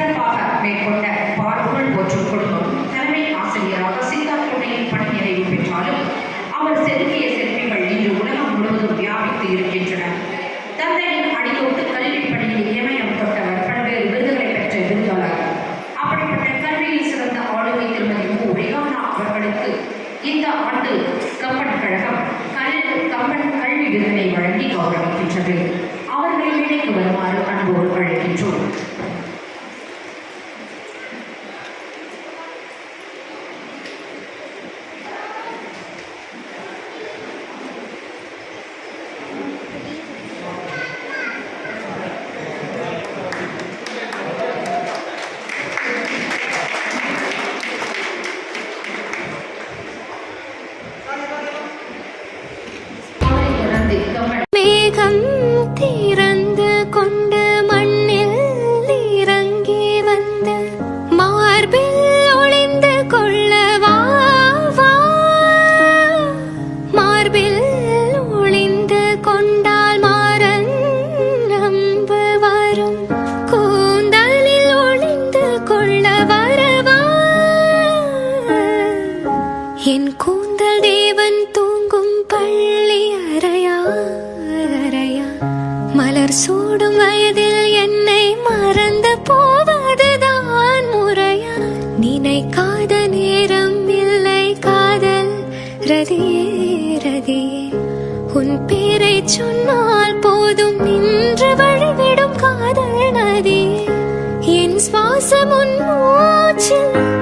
சிறப்பாக மேற்கொண்ட பாடல்கள் போற்றும் குடும்பம். தலைமை ஆசிரியராக சித்தார்த்துணையின் பணி நிறைவு பெற்றாலும் அவர் செதுக்கிய சிற்பிகள் இன்று உலகம் முழுவதும் வியாபித்து இருக்கின்றன. தந்தையின் அடித்தோட்டு கல்வி பணியில் இமயம் தொட்டவர் பல்வேறு விருதுகளை பெற்ற விருதாளர் அப்படிப்பட்ட கல்வியில் சிறந்த ஆளுமை திருமதி மு. ரேகானா அவர்களுக்கு இந்த ஆண்டு கம்பன் கழகம் கல் கம்பன் கல்வி விருதினை வழங்கி கௌரவிக்கின்றது. அவர்களை மேடைக்கு வருமாறு என் கூந்தல் தேவன் தூங்கும் பள்ளி அறையா அறையா. மலர் சூடும் வயதில் என்னை மறந்து போவதுதான் முறையா. நினைக்காத நேரம் இல்லை காதல். ரதியே ரதியே உன் பேரை சொன்னால் போதும் நின்று வழிவிடும் காதல் நதியே என் சுவாசம் உன் மூச்சில்